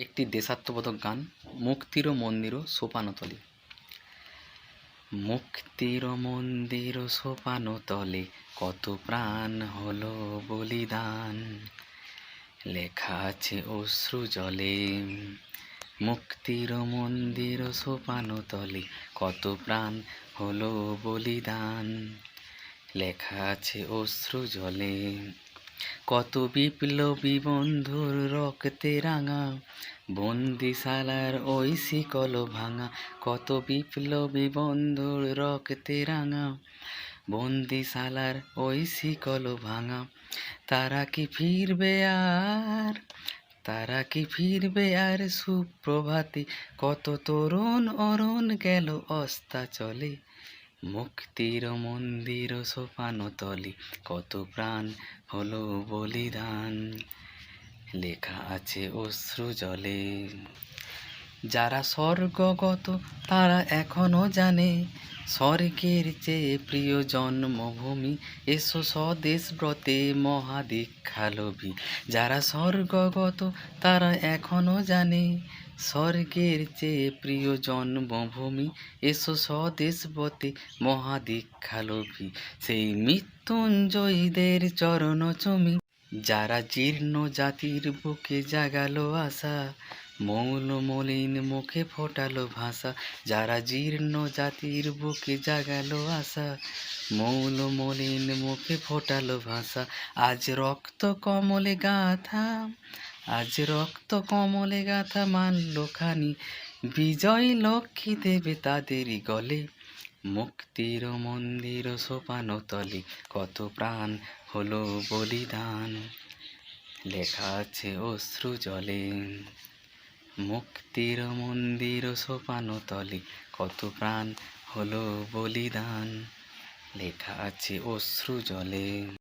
একটি দেশাত্মবোধক গান, মুক্তির মন্দির সোপানতলে। মুক্তির মন্দির সোপানতলে কত প্রাণ হলো বলিদান। লেখা আছে অশ্রু জলে, মুক্তির মন্দির সোপানতলে কত প্রাণ হলো বলিদান। লেখা আছে অশ্রু জলে কত বিপ্লবী বন্ধুর রক্তে রাঙা, বন্দিশালার ওই শিকল ভাঙা, কত বিপ্লবী বন্ধুর রক্তে রাঙা, বন্দিশালার ওই শিকল ভাঙা। তারা কি ফিরবে আর, তারা কি ফিরবে আর সুপ্রভাতে? কত তরুণ অরুণ গেল অস্তাচলে মুক্তির মন্দির সোপানতলি কত প্রাণ হলো বলিদান। লেখা আছে অশ্রু জলে। যারা স্বর্গগত, তারা এখনও জানে। স্বর্গের চেয়ে প্রিয় জন্মভূমি, এসো স্বদেশ ব্রতে মহাদীক্ষালভী। যারা স্বর্গগত, তারা এখনও জানে। স্বর্গের চেয়ে প্রিয় জন্মভূমি, এসো স্বদেশ ব্রতে মহাদীক্ষালভী। সেই মৃত্যুঞ্জয়ীদের চরণ চুমি যারা জীর্ণ জাতির বুকে জাগালো আশা, মৌল মলিন মুখে ফোটালো ভাষা। যারা জীর্ণ জাতির বুকে জাগালো আশা, মৌল মলিন মুখে ফোটালো ভাষা। আজ রক্ত কমলে গাথা, আজ রক্ত কমলে গাথা মানল খানি। বিজয় লক্ষ্মী দেবে তাদেরই গলে। মুক্তির মন্দির সোপানতলে, কত প্রাণ হলো বলিদান। লেখা আছে অশ্রু জলে, মুক্তির মন্দির সোপানতলে, কত প্রাণ হলো বলিদান। লেখা আছে অশ্রু জলে।